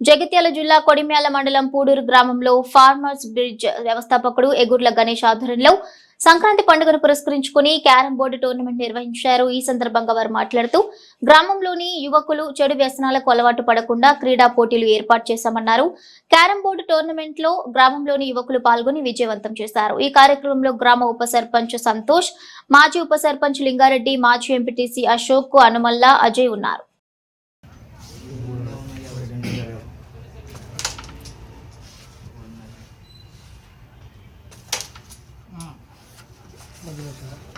జగిత్యాల జిల్లా కొడిమ్యాల మండలం పూడూరు గ్రామంలో ఫార్మర్స్ బ్రిడ్జ్ వ్యవస్థాపకుడు ఎగుర్ల గణేష్ ఆధ్వర్యంలో సంక్రాంతి పండుగను పురస్కరించుకుని క్యారం బోర్డు టోర్నమెంట్ నిర్వహించారు. ఈ సందర్భంగా వారు మాట్లాడుతూ గ్రామంలోని యువకులు చెడు వ్యసనాలకు అలవాటు పడకుండా క్రీడా పోటీలు ఏర్పాటు చేశామన్నారు. క్యారం బోర్డు టోర్నమెంట్లో గ్రామంలోని యువకులు పాల్గొని విజయవంతం చేశారు. ఈ కార్యక్రమంలో గ్రామ ఉప సర్పంచ్ సంతోష్ మాజీ ఉప సర్పంచ్ లింగారెడ్డి మాజీ ఎంపీటీసీ అశోక్ అనుమల్ల అజయ్ ఉన్నారు. ありがと。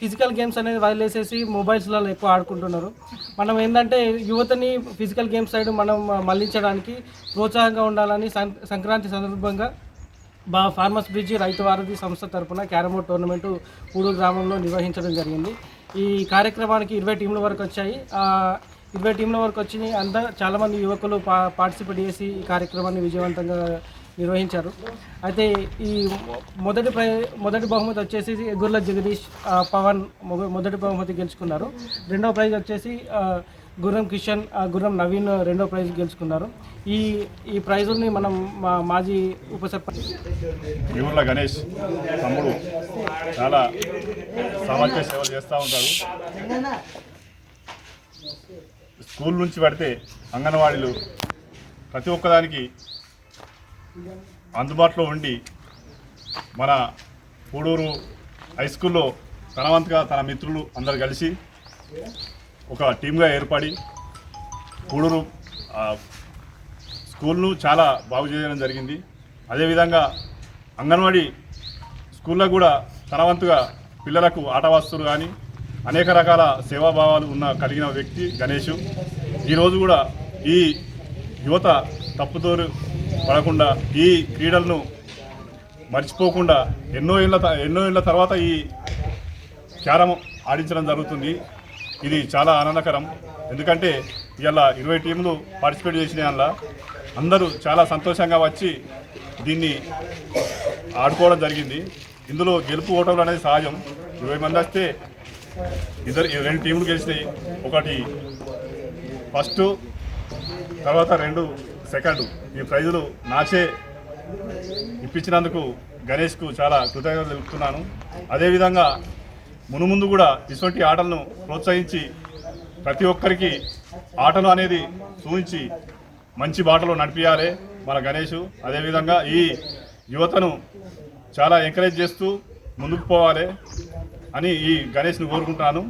ఫిజికల్ గేమ్స్ అనేది వదిలేసేసి మొబైల్స్లలో ఎక్కువ ఆడుకుంటున్నారు. మనం ఏంటంటే యువతని ఫిజికల్ గేమ్స్ సైడ్ మనం మళ్ళించడానికి ప్రోత్సాహంగా ఉండాలని సం- సంక్రాంతి సందర్భంగా బా ఫార్మర్స్ బ్రిడ్జ్ రైతు వారధి సంస్థ తరపున క్యారమ్ టోర్నమెంటు పూడు గ్రామంలో నిర్వహించడం జరిగింది. ఈ కార్యక్రమానికి ఇరవై టీంల వరకు వచ్చాయి. ఇరవై టీంల వరకు వచ్చి అంతా చాలామంది యువకులు పా పార్టిసిపేట్ చేసి ఈ కార్యక్రమాన్ని విజయవంతంగా నిర్వహించారు. అయితే ఈ మొదటి ప్రై మొదటి బహుమతి వచ్చేసి గుర్ల జగదీష్ పవన్ మొదటి బహుమతి గెలుచుకున్నారు. రెండవ ప్రైజ్ వచ్చేసి గుర్రం కిషన్ ఆ, గుర్రం నవీన్ రెండో ప్రైజ్ గెలుచుకున్నారు. ఈ ఈ ప్రైజుల్ని మనం మా మాజీ ఉప సర్పంచ్ యూర్ల గణేష్ తమ్ముడు చాలా సామాజిక సేవలు చేస్తూ ఉంటాడు. స్కూల్ నుంచి పడితే అంగన్వాడీలు ప్రతి ఒక్కదానికి అందుబాటులో ఉండి మన పూడూరు హై స్కూల్లో తనవంతగా తన మిత్రులు అందరు కలిసి ఒక టీమ్గా ఏర్పడి పూడూరు స్కూల్ను చాలా బాగు చేయడం జరిగింది. అదేవిధంగా అంగన్వాడీ స్కూల్లో కూడా తనవంతుగా పిల్లలకు ఆట వస్తువులు కానీ అనేక రకాల సేవాభావాలు ఉన్న కలిగిన వ్యక్తి గణేష్. ఈరోజు కూడా ఈ యువత తప్పుదోరు పడకుండా ఈ క్రీడలను మర్చిపోకుండా ఎన్నో ఏళ్ళ త- ఎన్నో ఏళ్ళ తర్వాత ఈ క్యారం ఆడించడం జరుగుతుంది. ఇది చాలా ఆనందకరం. ఎందుకంటే ఇలా ఇరవై టీంలు పార్టిసిపేట్ చేసిన దానిలో అందరూ చాలా సంతోషంగా వచ్చి దీన్ని ఆడుకోవడం జరిగింది. ఇందులో గెలుపు ఓటములు అనేది సహజం. ఇరవై మంది వస్తే ఇద్దరు రెండు టీంలు గెలిచినాయి. ఒకటి ఫస్ట్ తర్వాత రెండు సెకండ్ ఈ ప్రైజులు నాచే ఇప్పించినందుకు గణేష్కు చాలా కృతజ్ఞతలు తెలుపుతున్నాను. అదేవిధంగా మునుముందు కూడా ఇటువంటి ఆటలను ప్రోత్సహించి ప్రతి ఒక్కరికి ఆటలు అనేది చూపించి మంచి బాటలో నడిపించాలి మన గణేష్. అదేవిధంగా ఈ యువతను చాలా ఎంకరేజ్ చేస్తూ ముందుకు పోవాలి అని ఈ గణేష్ను కోరుకుంటున్నాను.